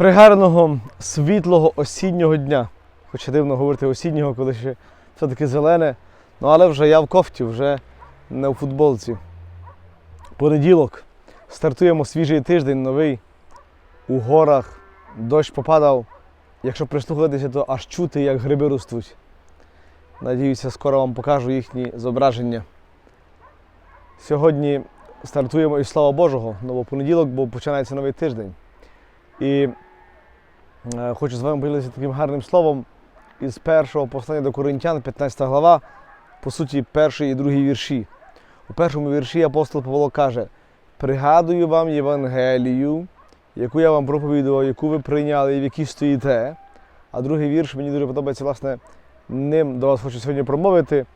пригарного світлого осіннього дня. Хоча дивно говорити осіннього, коли ще все-таки зелене. Ну але вже я в кофті, вже не у футболці. Понеділок. Стартуємо свіжий тиждень, новий. У горах дощ попадав. Якщо прислухатися, то аж чути, як гриби ростуть. Надіюся, скоро вам покажу їхні зображення. Сьогодні стартуємо із слава Божого, новопонеділок, бо починається новий тиждень. І хочу з вами поділитися таким гарним словом із першого послання до Коринтян, 15 глава, по суті, перший і другий вірші. У першому вірші апостол Павло каже: Пригадую вам Євангелію, яку я вам проповідував, яку ви прийняли і в якій стоїте. А другий вірш мені дуже подобається, власне, ним до вас хочу сьогодні промовити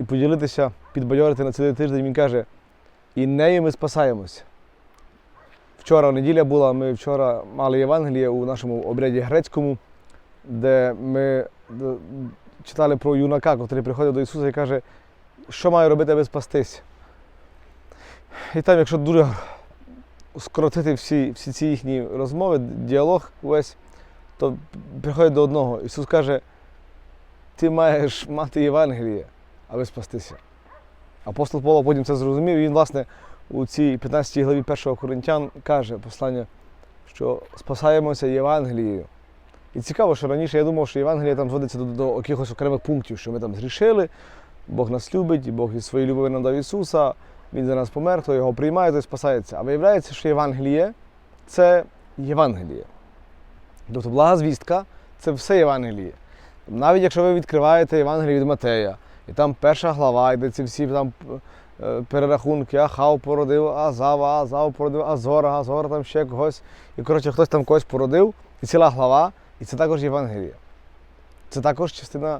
і поділитися, підбадьорити на цілий тиждень. Він каже: і нею ми спасаємося. Вчора неділя була, ми вчора мали Євангеліє у нашому обряді грецькому, де ми читали про юнака, який приходив до Ісуса і каже, що маю робити, аби спастись. І там, якщо дуже скоротити всі, всі ці їхні розмови, діалог увесь, то приходить до одного. Ісус каже, ти маєш мати Євангеліє, аби спастися. Апостол Павло потім це зрозумів, і він, власне, у цій 15 главі 1 Коринтян каже послання, що спасаємося Євангелією. І цікаво, що раніше я думав, що Євангеліє там зводиться до, до якихось окремих пунктів, що ми там зрішили, Бог нас любить, і Бог із своєї любові нам дав Ісуса, Він за нас помер, хто його приймає, той спасається. А виявляється, що Євангеліє це Євангеліє. Тобто блага звістка це все Євангеліє. Навіть якщо ви відкриваєте Євангеліє від Матея, і там перша глава, де ці всі там е, перерахунки, Ахав породив Азава, Азав породив Азора, Азора там ще когось. І коротше, хтось там когось породив, і ціла глава, і це також Євангеліє. Це також частина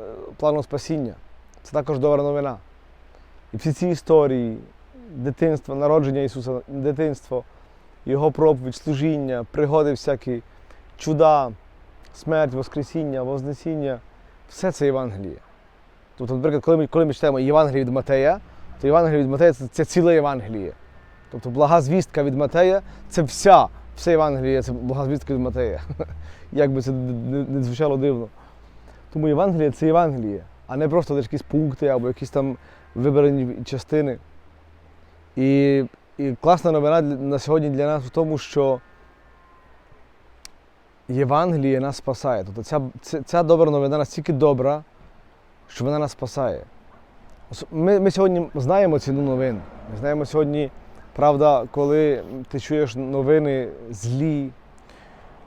е, плану спасіння. Це також добра новина. І всі ці історії, дитинства, народження Ісуса, дитинство, Його проповідь, служіння, пригоди всякі, чуда, смерть, Воскресіння, Вознесіння все це Євангеліє. Тобто, наприклад, коли ми, коли ми читаємо Євангеліє від Матея, то Євангеліє від Матея це, ціле Євангеліє. Тобто блага звістка від Матея це вся, все Євангеліє, це блага звістка від Матея. Як би це не, звучало дивно. Тому Євангеліє це Євангеліє, а не просто лише якісь пункти або якісь там вибрані частини. І, і класна новина на сьогодні для нас в тому, що Євангеліє нас спасає. Тобто ця, ця добра новина настільки добра, що вона нас спасає. Ми, ми сьогодні знаємо ціну новин. Ми знаємо сьогодні, правда, коли ти чуєш новини злі,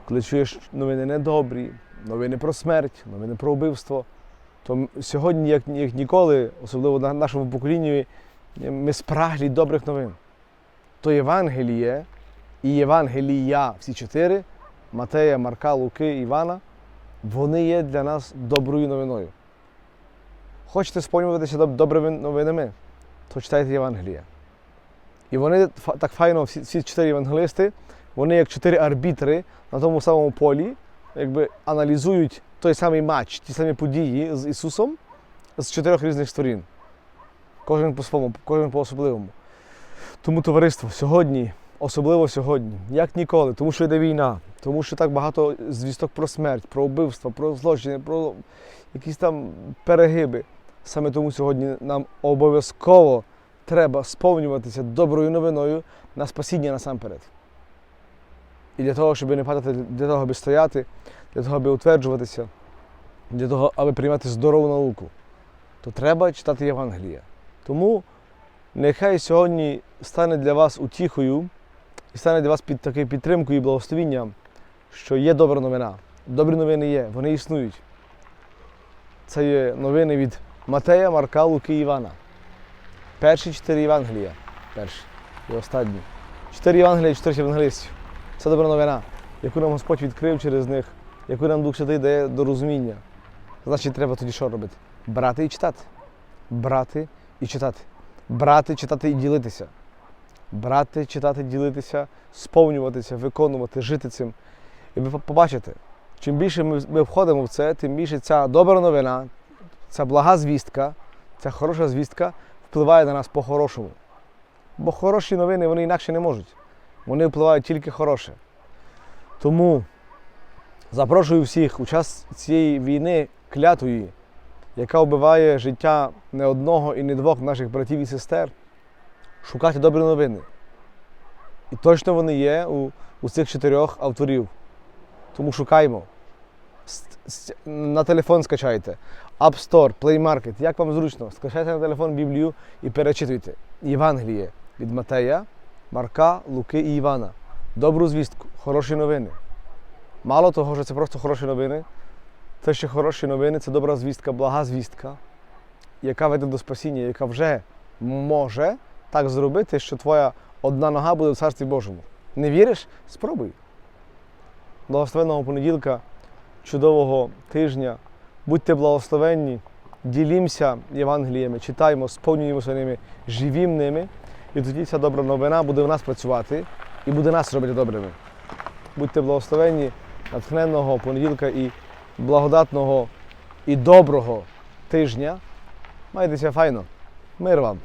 коли чуєш новини недобрі, новини про смерть, новини про вбивство, то сьогодні, як, як ніколи, особливо на нашому поколінні, ми спраглі добрих новин. То Євангеліє і Євангелія, всі чотири, Матея, Марка, Луки, Івана, вони є для нас доброю новиною. Хочете сповнюватися добрими новинами, то читайте Євангелія. І вони так файно, всі, всі чотири євангелисти, вони як чотири арбітри на тому самому полі, якби аналізують той самий матч, ті самі події з Ісусом з чотирьох різних сторін. Кожен по-своєму, кожен по-особливому. Тому товариство сьогодні, особливо сьогодні, як ніколи, тому що йде війна, тому що так багато звісток про смерть, про вбивство, про злочини, про якісь там перегиби. Саме тому сьогодні нам обов'язково треба сповнюватися доброю новиною на спасіння насамперед. І для того, щоб не падати, для того, аби стояти, для того, аби утверджуватися, для того, аби приймати здорову науку, то треба читати Євангелія. Тому нехай сьогодні стане для вас утіхою і стане для вас під такою підтримкою і благословінням, що є добра новина. Добрі новини є, вони існують. Це є новини від Матея, Марка, Луки Івана. Перші чотири Євангелія. Перші і останні. Чотири Євангелія чотири євангелістів. Це добра новина, яку нам Господь відкрив через них, яку нам Дух Святий дає до розуміння. Значить, треба тоді що робити? Брати і читати. Брати і читати. Брати, читати і ділитися. Брати, читати, ділитися, сповнюватися, виконувати, жити цим. І ви побачите, чим більше ми входимо в це, тим більше ця добра новина, ця блага звістка, ця хороша звістка впливає на нас по-хорошому. Бо хороші новини вони інакше не можуть. Вони впливають тільки хороше. Тому запрошую всіх у час цієї війни клятої, яка вбиває життя не одного і не двох наших братів і сестер, шукати добрі новини. І точно вони є у, у цих чотирьох авторів. Тому шукаймо. На телефон скачайте. App Store, Play Market, як вам зручно, скачайте на телефон Біблію і перечитуйте. Євангеліє від Матея, Марка, Луки і Івана. Добру звістку, хороші новини. Мало того, що це просто хороші новини, це ще хороші новини, це добра звістка, блага звістка, яка веде до спасіння, яка вже може так зробити, що твоя одна нога буде в Царстві Божому. Не віриш? Спробуй. Благословенного понеділка, чудового тижня. Будьте благословенні, ділімося Євангеліями, читаємо, сповнюємося ними, живім ними. І тоді ця добра новина буде в нас працювати і буде нас робити добрими. Будьте благословенні, натхненного понеділка і благодатного і доброго тижня. Майтеся файно. Мир вам!